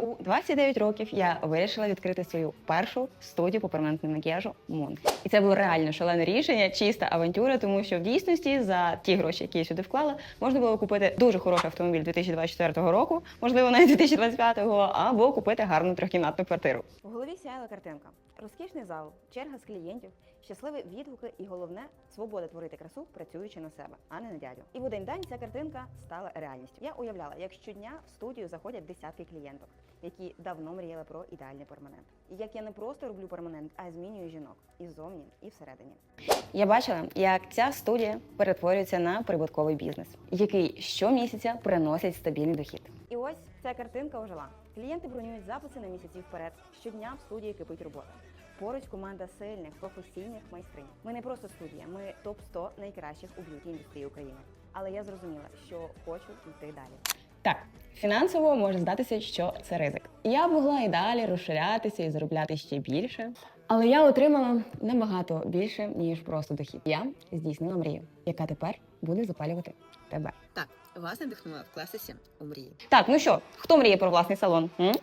У 29 років я вирішила відкрити свою першу студію по перманентному макіяжу Мун. І це було реально шалене рішення, чиста авантюра, тому що в дійсності за ті гроші, які я сюди вклала, можна було купити дуже хороший автомобіль 2024 року, можливо, навіть 2025-го, або купити гарну трьохкімнатну квартиру. В голові сяяла картинка. Розкішний зал, черга з клієнтів, щасливі відгуки і головне свобода творити красу, працюючи на себе, а не на дядю. І в один день ця картинка стала реальністю. Я уявляла, як щодня в студію заходять десятки клієнток, які давно мріяли про ідеальний перманент. І як я не просто роблю перманент, а змінюю жінок і ззовні, і всередині. Я бачила, як ця студія перетворюється на прибутковий бізнес, який щомісяця приносить стабільний дохід. І ось ця картинка ожила. Клієнти бронюють записи на місяці вперед. Щодня в студії кипить робота. Поруч команда сильних, професійних майстринь. Ми не просто студія, ми топ 100 найкращих у б'юті індустрії України. Але я зрозуміла, що хочу йти далі. Так, фінансово може здатися, що це ризик. Я могла і далі розширятися і заробляти ще більше. Але я отримала набагато більше, ніж просто дохід. Я здійснила мрію, яка тепер буде запалювати тебе. Так, вас надихнула в класесі у мрії. Так, ну що, хто мріє про власний салон? М?